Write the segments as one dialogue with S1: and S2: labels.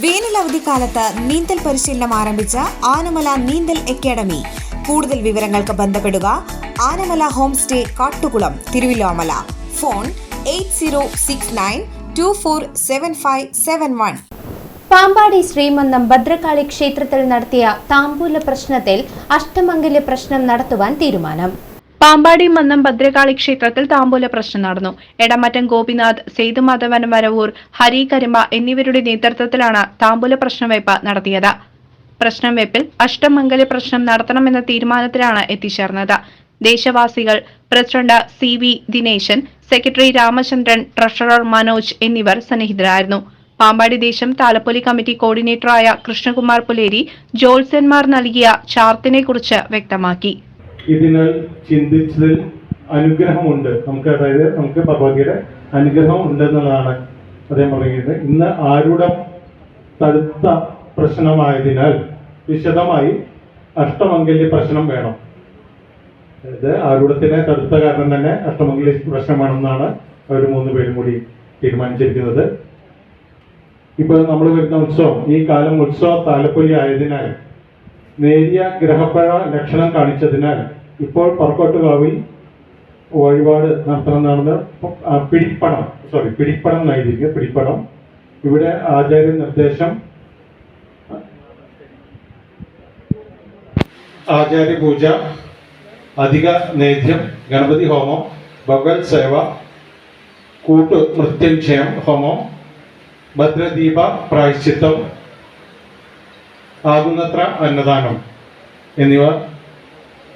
S1: വേനൽ അവധിക്കാലത്ത് നീന്തൽ പരിശീലനം ആരംഭിച്ച ആനമല നീന്തൽ അക്കാദമി. കൂടുതൽ വിവരങ്ങൾക്ക് ബന്ധപ്പെടുക Anamala home stay Kattukulam Thiruvilwamala. Phone eight zero six nine two four seven five seven one.
S2: Pampady Sreemannam Bhadrakali ക്ഷേത്രത്തിൽ നടത്തിയ താമ്പൂല പ്രശ്നത്തിൽ അഷ്ടമംഗല്യ പ്രശ്നം നടത്തുവാൻ തീരുമാനം.
S3: പാമ്പാടി മന്നം ഭദ്രകാളി ക്ഷേത്രത്തിൽ താമ്പൂല പ്രശ്നം നടന്നു. എടമറ്റം ഗോപിനാഥ് സേതുമാധവൻ വരവൂർ ഹരി കരിമ എന്നിവരുടെ നേതൃത്വത്തിലാണ് താമ്പൂല പ്രശ്നവയ്പ് നടത്തിയത്. പ്രശ്നം വെപ്പിൽ അഷ്ടമംഗല പ്രശ്നം നടത്തണമെന്ന തീരുമാനത്തിലാണ് എത്തിച്ചേർന്നത്. ദേശവാസികൾ president C V Dineshan secretary Ramachandran treasurer Manoj എന്നിവർ സന്നിഹിതരായിരുന്നു. പാമ്പാടി ദേശം താലപ്പൊലി കമ്മിറ്റി കോർഡിനേറ്ററായ കൃഷ്ണകുമാർ പുലേരി ജോത്സ്യന്മാർ നൽകിയ ചാർത്തിനെക്കുറിച്ച് വ്യക്തമാക്കി.
S4: ഇതിനാൽ ചിന്തിച്ചതിൽ അനുഗ്രഹമുണ്ട്. നമുക്ക് അതായത് നമുക്ക് ഭഗവതിയുടെ അനുഗ്രഹം ഉണ്ടെന്നുള്ളതാണ് അദ്ദേഹം പറയുന്നത്. ഇന്ന് ആരുടെ തടുത്ത പ്രശ്നമായതിനാൽ വിശദമായി അഷ്ടമംഗല്യ പ്രശ്നം വേണം. അതായത് ആരുടത്തിനെ തടുത്ത കാരണം തന്നെ അഷ്ടമംഗല്യ പ്രശ്നം വേണമെന്നാണ് അവർ മൂന്ന് പേരും കൂടി തീരുമാനിച്ചിരിക്കുന്നത്. ഇപ്പോൾ നമ്മൾ വരുന്ന ഉത്സവം ഈ കാലം ഉത്സവ താലപ്പൊലി ആയതിനാൽ നേരിയ ഗ്രഹപ്പഴ ലക്ഷണം കാണിച്ചതിനാൽ ഇപ്പോൾ പറക്കോട്ടുകാവിൽ വഴിപാട് നടത്തണമെന്നാണെന്ന് പിടിപ്പണം സോറി പിടിപ്പണം എന്നായിരിക്കും പിടിപ്പണം ഇവിടെ ആചാര്യ നിർദ്ദേശം. ആചാര്യ പൂജ അധിക നേദ്യം ഗണപതി ഹോമം ഭഗവത് സേവ കൂട്ടു മൃത്യുഞ്ജയം ഹോമം ഭദ്രദീപ പ്രായശ്ചിത്തം ആകുന്നത്ര അന്നദാനം എന്നിവ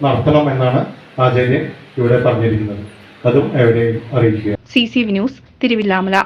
S4: നടത്തണം എന്നാണ് ആചാര്യൻ ഇവിടെ പറഞ്ഞിരിക്കുന്നത്. അതും എവിടെയും അറിയിക്കുക.
S3: C C news Thiruvilwamala.